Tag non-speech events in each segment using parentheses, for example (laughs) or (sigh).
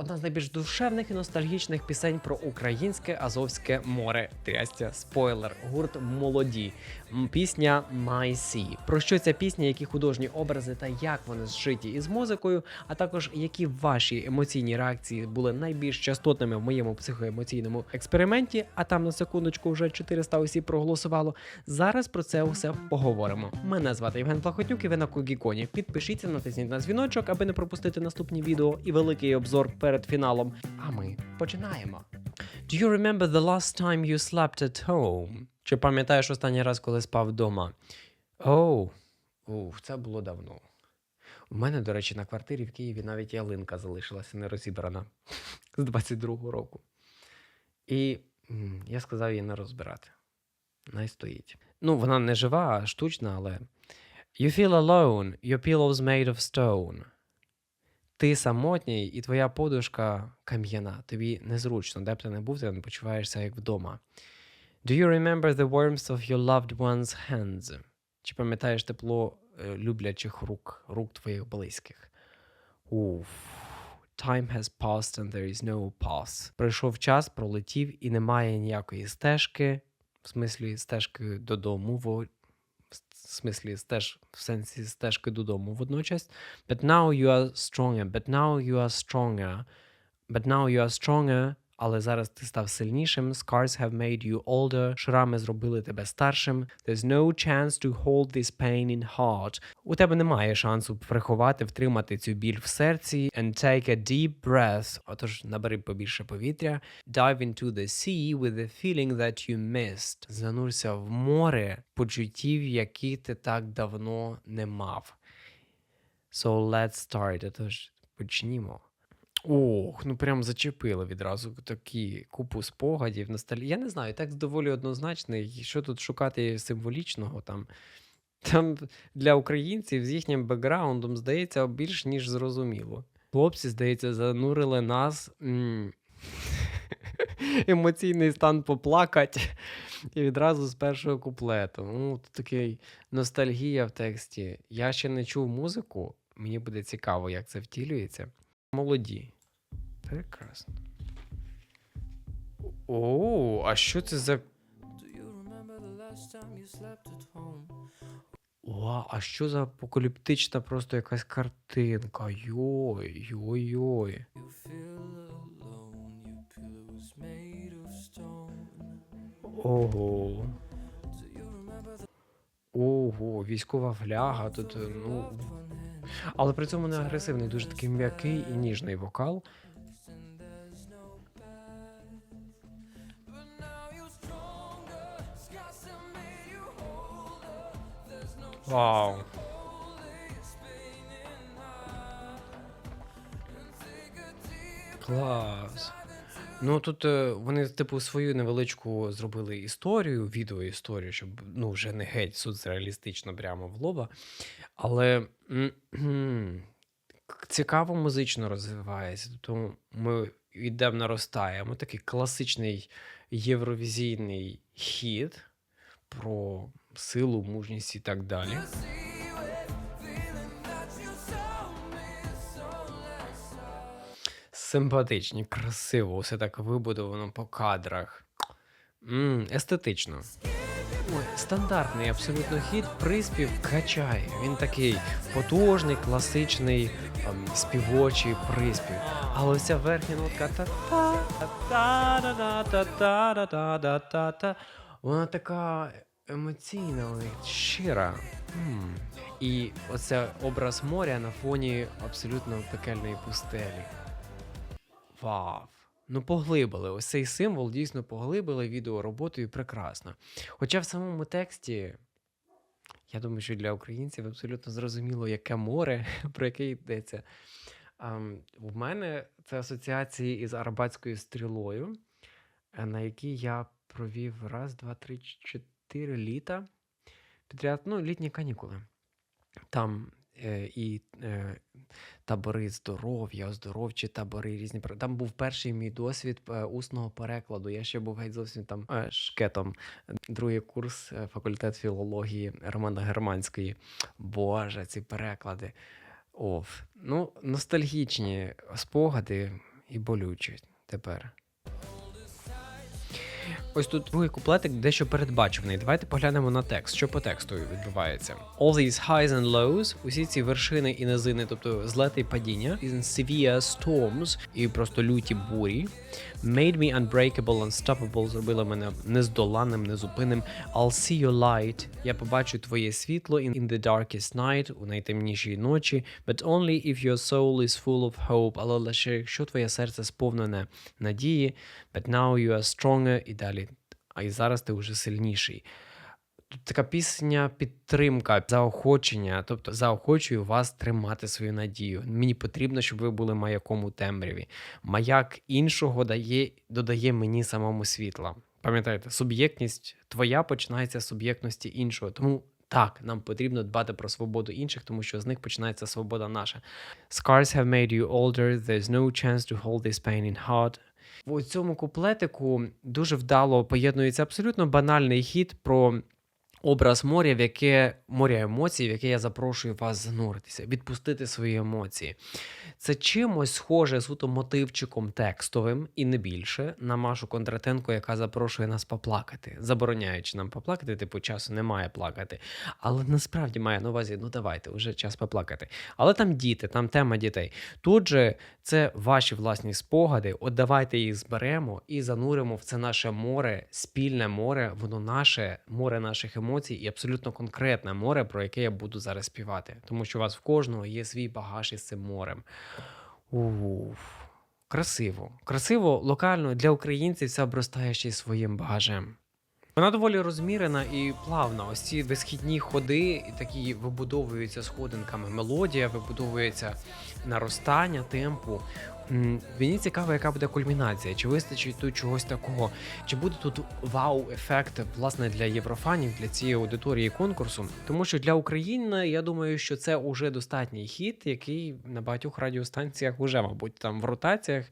Одна з найбільш душевних і ностальгічних пісень про українське Азовське море. Трястя спойлер, гурт молоді. Пісня My Sea. Про що ця пісня, які художні образи та як вони зшиті із музикою, а також які ваші емоційні реакції були найбільш частотними в моєму психоемоційному експерименті. А там на секундочку вже 400 осіб проголосувало. Зараз про це усе поговоримо. Мене звати Євген Плахотнюк і ви на Когіконі. Підпишіться, натисніть на дзвіночок, аби не пропустити наступні відео і великий обзор перед фіналом. А ми починаємо. Do you remember the last time you slept at home? Чи пам'ятаєш останній раз, коли спав вдома? Оу, ух, це було давно. У мене, до речі, на квартирі в Києві навіть ялинка залишилася не розібрана з 22-го року. І я сказав її не розбирати. Най стоїть. Ну, вона не жива, а штучна, але. You feel alone, your pillow's made of stone. Ти самотній, і твоя подушка кам'яна. Тобі незручно, де б ти не був, ти не почуваєшся як вдома. Do you remember the warmth of your loved one's hands? Чи пам'ятаєш тепло е, люблячих рук, рук твоїх близьких? Уф. Time has passed and there is no pass. Пройшов час, пролетів і немає ніякої стежки, в смислі стежки додому, в, в смислі стеж, в сенсі стежки додому водночас. But now you are stronger, but now you are stronger, but now you are stronger, але зараз ти став сильнішим. Scars have made you older. Шрами зробили тебе старшим. There's no chance to hold this pain in heart. У тебе немає шансу приховати, втримати цю біль в серці. And take a deep breath. Отож, набери побільше повітря. Dive into the sea with the feeling that you missed. Занурся в море почуттів, які ти так давно не мав. So let's start. Отож, почнімо. Ох, ну прям зачепило відразу такі купу спогадів, ностальгії. Я не знаю, текст доволі однозначний. Що тут шукати символічного там? Там для українців з їхнім бекграундом здається більш ніж зрозуміло. Хлопці, здається, занурили нас. (laughs) Емоційний стан поплакать. І відразу з першого куплету. Ну, такий ностальгія в тексті. Я ще не чув музику. Мені буде цікаво, як це втілюється. Молоді. Прекрасно. О, а що це за. О, а що за апокаліптична просто якась картинка? Йой, йой-йой. Ого. Ого, військова фляга тут, ну. Але при цьому не агресивний, дуже такий м'який і ніжний вокал. Deep Клас. Ну тут е, вони, типу, свою невеличку зробили історію, відеоісторію, щоб ну, вже не геть соцреалістично прямо в лоба. Але цікаво музично розвивається. Тобто ми йдемо наростаємо. Такий класичний євровізійний хід про силу, мужність і так далі. Симпатичні, красиво, все так вибудовано по кадрах. м естетично. Ой, стандартний абсолютно хід, приспів качає. Він такий потужний, класичний, ем, співочий приспів. Але ця верхня нотка та та та та та та та та та та вона така емоційна, щира. М. І оце образ моря на фоні абсолютно пекельної пустелі. Вау. Ну, поглибили. Ось цей символ дійсно поглибили відеороботою прекрасно. Хоча в самому тексті, я думаю, що для українців абсолютно зрозуміло, яке море, (laughs) про яке йдеться. В мене це асоціації із арабатською стрілою, е, на якій я провів раз, два, три, чотири літа підряд, ну, літні канікули. Там е, і е, табори здоров'я, оздоровчі табори, різні. Там був перший мій досвід е, усного перекладу. Я ще був геть зовсім там е, шкетом. Другий курс, е, факультет філології Романа Германської. Боже, ці переклади. Оф. Ну, ностальгічні спогади. і болюче тепер. Ось тут другий куплетик дещо передбачуваний. Давайте поглянемо на текст. Що по тексту відбувається? All these highs and lows, усі ці вершини і низини, тобто злети і падіння, in severe storms і просто люті бурі, made me unbreakable, unstoppable, зробили мене нездоланним, незупинним. I'll see your light. Я побачу твоє світло in the darkest night, у найтемнішій ночі. But only if your soul is full of hope. Але лише якщо твоє серце сповнене надії. But now you are stronger і далі. А і зараз ти вже сильніший. Тут така пісня підтримка, заохочення, тобто заохочую вас тримати свою надію. Мені потрібно, щоб ви були маяком у темряві. Маяк іншого дає, додає мені самому світла. Пам'ятаєте, суб'єктність твоя починається з суб'єктності іншого. Тому так, нам потрібно дбати про свободу інших, тому що з них починається свобода наша. Scars have made you older, there's no chance to hold this pain in heart. У цьому куплетику дуже вдало поєднується абсолютно банальний хід про образ моря, в яке моря емоцій, в яке я запрошую вас зануритися, відпустити свої емоції. Це чимось схоже суто мотивчиком текстовим і не більше на Машу Кондратенко, яка запрошує нас поплакати, забороняючи нам поплакати, типу часу немає плакати. Але насправді має на увазі, ну давайте, вже час поплакати. Але там діти, там тема дітей. Тут же це ваші власні спогади. От давайте їх зберемо і зануримо в це наше море, спільне море, воно наше море наших емоцій і абсолютно конкретне море, про яке я буду зараз співати. Тому що у вас в кожного є свій багаж із цим морем. Уф. Красиво. Красиво, локально для українців це обростає ще й своїм багажем. Вона доволі розмірена і плавна. Ось ці висхідні ходи, такі вибудовуються сходинками. Мелодія вибудовується наростання темпу. Мені цікаво, яка буде кульмінація, чи вистачить тут чогось такого, чи буде тут вау-ефект власне для єврофанів, для цієї аудиторії конкурсу. Тому що для України я думаю, що це уже достатній хіт, який на багатьох радіостанціях уже, мабуть, там в ротаціях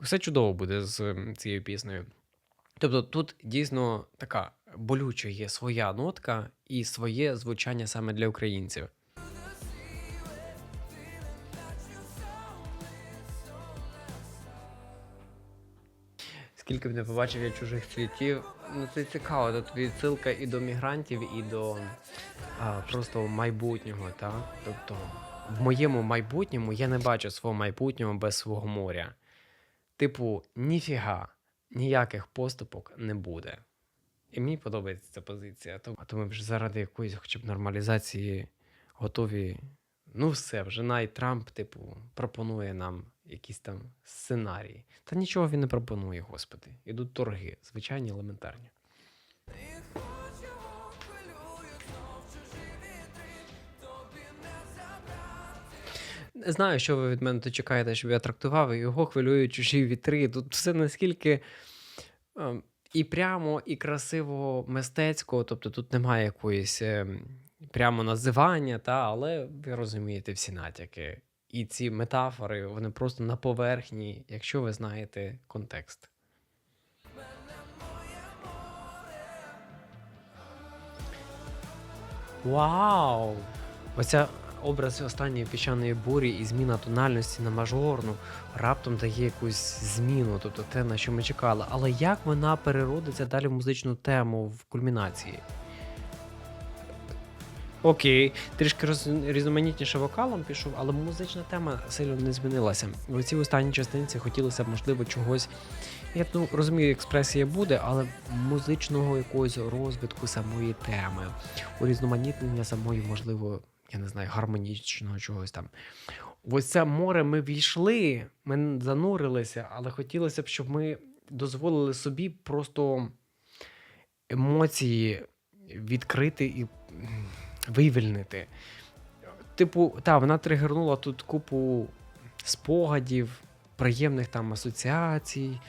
все чудово буде з цією піснею. Тобто тут дійсно така болюча є своя нотка і своє звучання саме для українців. Скільки б не побачив я чужих цвітів, ну це цікаво. Тут відсилка і до мігрантів, і до а, просто майбутнього. Так? Тобто, в моєму майбутньому я не бачу свого майбутнього без свого моря. Типу, ніфіга, ніяких поступок не буде. І мені подобається ця позиція. А то ми вже заради якоїсь хоча б нормалізації готові. Ну, все, вже навіть Трамп, типу, пропонує нам якісь там сценарії. Та нічого він не пропонує, господи. Ідуть торги, звичайні елементарні. Знаю, що ви від мене тут чекаєте, щоб я трактував, і його хвилюють чужі вітри. Тут все наскільки е, і прямо, і красиво мистецько. Тобто тут немає якоїсь е, прямо називання, та, але ви розумієте всі натяки. І ці метафори, вони просто на поверхні, якщо ви знаєте контекст. Вау! Оця образ останньої піщаної бурі і зміна тональності на мажорну раптом дає якусь зміну, тобто те, на що ми чекали. Але як вона переродиться далі в музичну тему в кульмінації? Окей, трішки роз... різноманітніше вокалом пішов, але музична тема сильно не змінилася. В цій останній частинці хотілося б, можливо, чогось. Я ну, розумію, експресія буде, але музичного якогось розвитку самої теми, урізноманітнення самої, можливо, я не знаю, гармонічного чогось там. Ось це море ми війшли, ми занурилися, але хотілося б, щоб ми дозволили собі просто емоції відкрити і вивільнити. Типу, та, вона тригернула тут купу спогадів, приємних там асоціацій,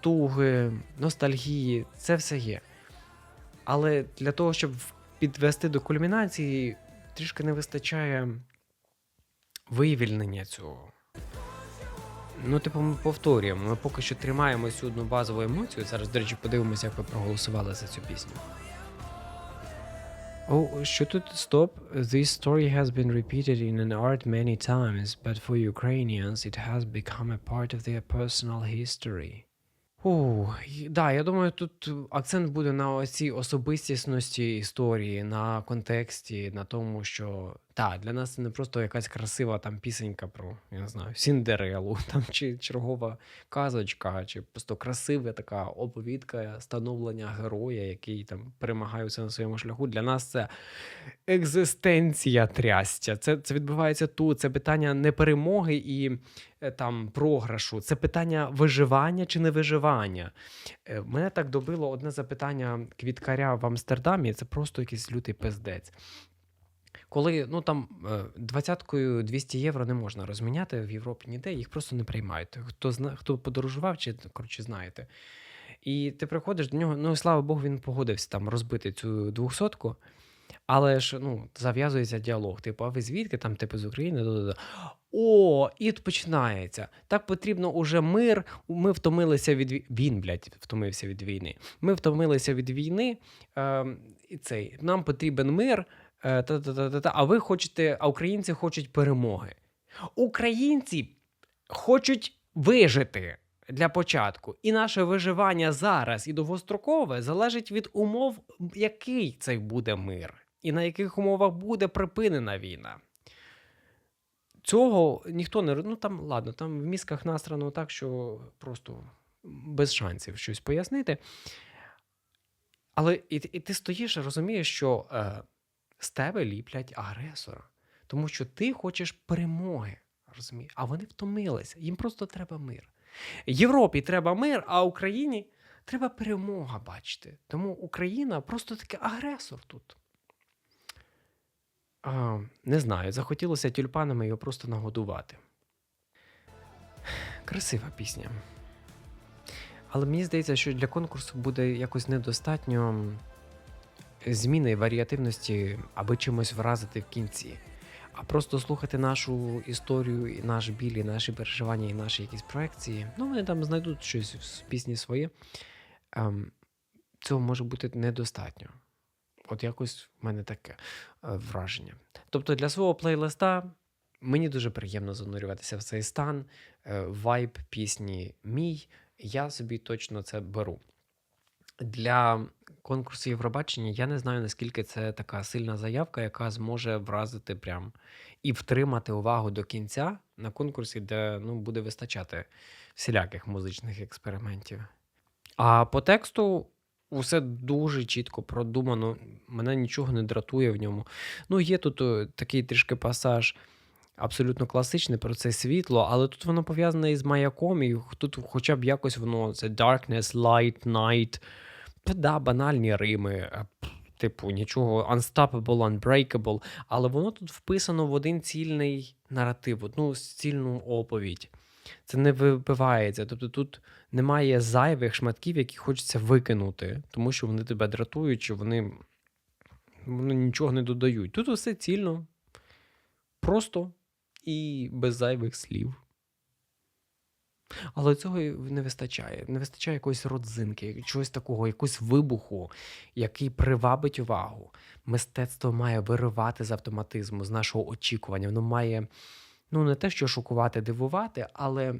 туги, ностальгії. Це все є. Але для того, щоб підвести до кульмінації, трішки не вистачає вивільнення цього. Ну, типу, ми повторюємо. Ми поки що тримаємо цю одну базову емоцію. Зараз, до речі, подивимося, як ви проголосували за цю пісню. Oh, should it stop? This story has been repeated in an art many times, but for Ukrainians it has become a part of their personal history. О, да, я думаю, тут акцент буде на цій особистісності історії, на контексті, на тому, що так, для нас це не просто якась красива там пісенька про, я не знаю, Сіндерелу, (laughs) там чи чергова казочка, чи просто красива така оповідка становлення героя, який там перемагає все на своєму шляху. Для нас це екзистенція трястя. Це, це відбувається тут. Це питання не перемоги і е, там програшу, це питання виживання чи не виживання. Е, Мене так добило одне запитання квіткаря в Амстердамі. Це просто якийсь лютий пиздець. Коли ну там е, двадцяткою 200 євро не можна розміняти в Європі ніде, їх просто не приймають. Хто зна, хто подорожував, чи коротше знаєте. І ти приходиш до нього, ну слава Богу, він погодився там розбити цю двохсотку. Але ж ну, зав'язується діалог. Типу, а ви звідки там, типу, з України? Да-да-да. О, і починається. Так потрібно уже мир. Ми втомилися від ві- він, блядь, втомився від війни. Ми втомилися від війни. Е, і цей нам потрібен мир. Е, та-та-та-та-та, а ви хочете, а українці хочуть перемоги. Українці хочуть вижити для початку. І наше виживання зараз і довгострокове залежить від умов, який цей буде мир, і на яких умовах буде припинена війна. Цього ніхто не ну там ладно, там в мізках настрано так, що просто без шансів щось пояснити. Але і, і ти стоїш і розумієш, що е, з тебе ліплять агресора, тому що ти хочеш перемоги. Розумієш? А вони втомилися. Їм просто треба мир. Європі треба мир, а Україні треба перемога, бачите. Тому Україна просто такий агресор тут. А, не знаю, захотілося тюльпанами його просто нагодувати. Красива пісня. Але мені здається, що для конкурсу буде якось недостатньо зміни варіативності, аби чимось вразити в кінці. А просто слухати нашу історію, і наш біль, і наші переживання, і наші якісь проекції. Ну, вони там знайдуть щось в пісні своє. Ем, цього може бути недостатньо. От якось в мене таке е, враження. Тобто для свого плейлиста мені дуже приємно занурюватися в цей стан, е, вайб пісні мій. Я собі точно це беру. Для конкурсу Євробачення я не знаю, наскільки це така сильна заявка, яка зможе вразити прям і втримати увагу до кінця на конкурсі, де ну, буде вистачати всіляких музичних експериментів. А по тексту усе дуже чітко продумано. Мене нічого не дратує в ньому. Ну, є тут о, такий трішки пасаж. Абсолютно класичний про це світло, але тут воно пов'язане із маяком, і тут хоча б якось воно це darkness, light, night. Та да, банальні рими, е, типу, нічого unstoppable, unbreakable, але воно тут вписано в один цільний наратив, одну цільну оповідь. Це не вибивається. Тобто тут немає зайвих шматків, які хочеться викинути, тому що вони тебе дратують, чи вони, вони нічого не додають. Тут усе цільно, просто і без зайвих слів. Але цього не вистачає. Не вистачає якоїсь родзинки, чогось такого, якогось вибуху, який привабить увагу. Мистецтво має виривати з автоматизму, з нашого очікування. Воно має ну не те, що шокувати, дивувати, але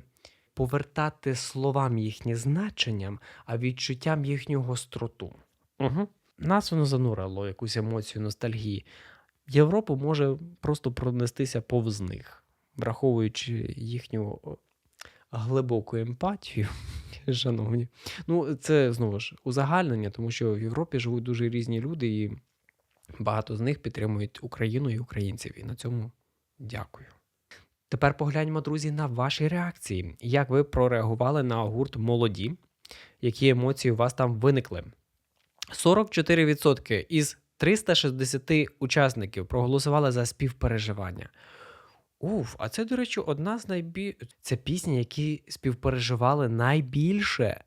повертати словам їхнє значенням, а відчуттям їхню гостроту. Угу. Нас воно занурило якусь емоцію ностальгії. Європа може просто пронестися повз них, враховуючи їхню глибоку емпатію, (laughs) шановні. Ну, це знову ж узагальнення, тому що в Європі живуть дуже різні люди, і багато з них підтримують Україну і українців. І на цьому дякую. Тепер погляньмо, друзі, на ваші реакції. Як ви прореагували на гурт молоді? Які емоції у вас там виникли? 44% із 360 учасників проголосували за співпереживання. Уф, а це, до речі, одна з найбільш... Це пісні, які співпереживали найбільше.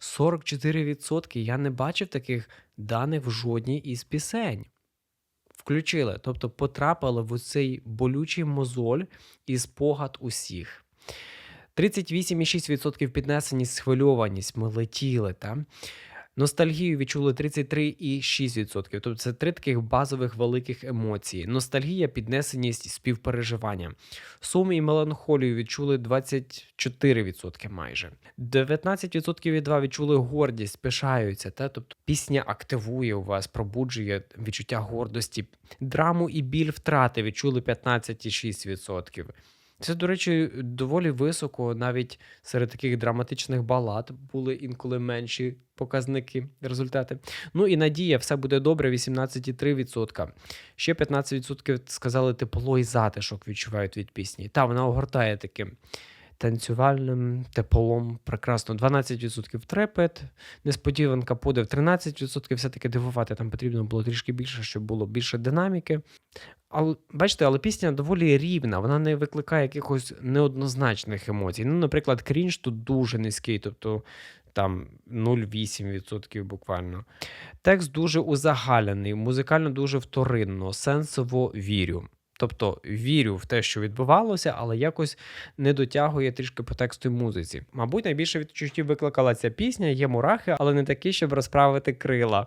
44%. Я не бачив таких даних в жодній із пісень. Включили, тобто потрапили в цей болючий мозоль і спогад усіх. 38,6% піднесеність, схвильованість, ми летіли. Та? Ностальгію відчули 33,6%. Тобто це три таких базових великих емоції. Ностальгія, піднесеність, співпереживання. Сум і меланхолію відчули 24% майже. 19% від 2 відчули гордість, пишаються. Та? Тобто пісня активує у вас, пробуджує відчуття гордості. Драму і біль втрати відчули 15,6%. Це, до речі, доволі високо, навіть серед таких драматичних балад були інколи менші показники, результати. Ну і надія, все буде добре, 18,3%. Ще 15% сказали тепло і затишок відчувають від пісні. Та вона огортає таким танцювальним теплом. Прекрасно. 12% трепет, несподіванка подив 13%. Все-таки дивувати там потрібно було трішки більше, щоб було більше динаміки. Але бачите, але пісня доволі рівна, вона не викликає якихось неоднозначних емоцій. Ну, наприклад, крінж тут дуже низький, тобто там 0,8% буквально. Текст дуже узагальний, музикально дуже вторинно, сенсово вірю. Тобто вірю в те, що відбувалося, але якось не дотягує трішки по тексту і музиці. Мабуть, найбільше відчуттів викликала ця пісня, є мурахи, але не такі, щоб розправити крила.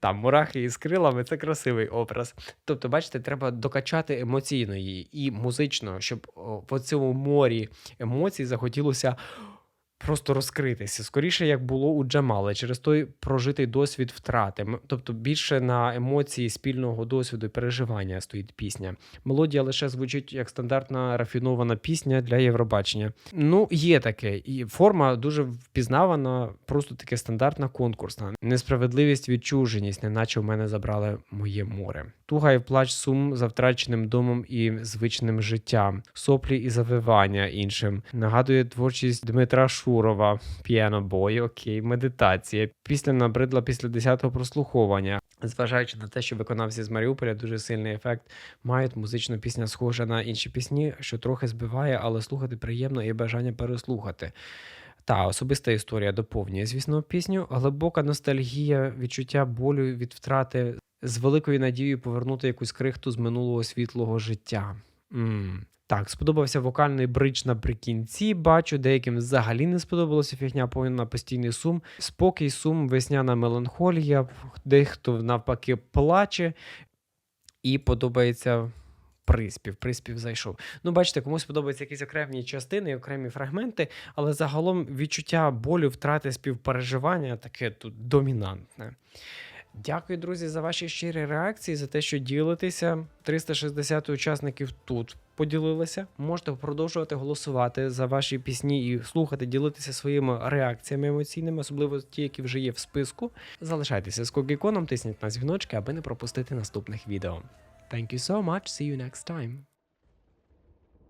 Там мурахи із крилами це красивий образ. Тобто, бачите, треба докачати емоційно її і музично, щоб в цьому морі емоцій захотілося. Просто розкритися скоріше, як було у Джамали, через той прожитий досвід втрати. Тобто більше на емоції спільного досвіду і переживання стоїть пісня. Мелодія лише звучить як стандартна рафінована пісня для Євробачення. Ну, є таке, і форма дуже впізнавана, просто таке стандартна конкурсна. Несправедливість, відчуженість, неначе в мене забрали моє море. Туга і плач сум за втраченим домом і звичним життям, соплі і завивання іншим. Нагадує творчість Дмитра Шурова, піанобой, окей, медитація. Пісня набридла після 10-го прослуховування. Зважаючи на те, що виконавці з Маріуполя дуже сильний ефект мають музична пісня схожа на інші пісні, що трохи збиває, але слухати приємно і бажання переслухати. Та особиста історія доповнює, звісно, пісню. Глибока ностальгія, відчуття болю від втрати з великою надією повернути якусь крихту з минулого світлого життя. м Так, сподобався вокальний бридж наприкінці. Бачу, деяким взагалі не сподобалося фігня повинна постійний сум. Спокій, сум, весняна меланхолія, дехто навпаки плаче, і подобається. Приспів, приспів зайшов. Ну, бачите, комусь подобаються якісь окремі частини, окремі фрагменти, але загалом відчуття болю, втрати співпереживання таке тут домінантне. Дякую, друзі, за ваші щирі реакції, за те, що ділитеся. 360 учасників тут поділилися. Можете продовжувати голосувати за ваші пісні і слухати, ділитися своїми реакціями емоційними, особливо ті, які вже є в списку. Залишайтеся з Когіконом, тисніть на дзвіночки, аби не пропустити наступних відео. Thank you so much. See you next time.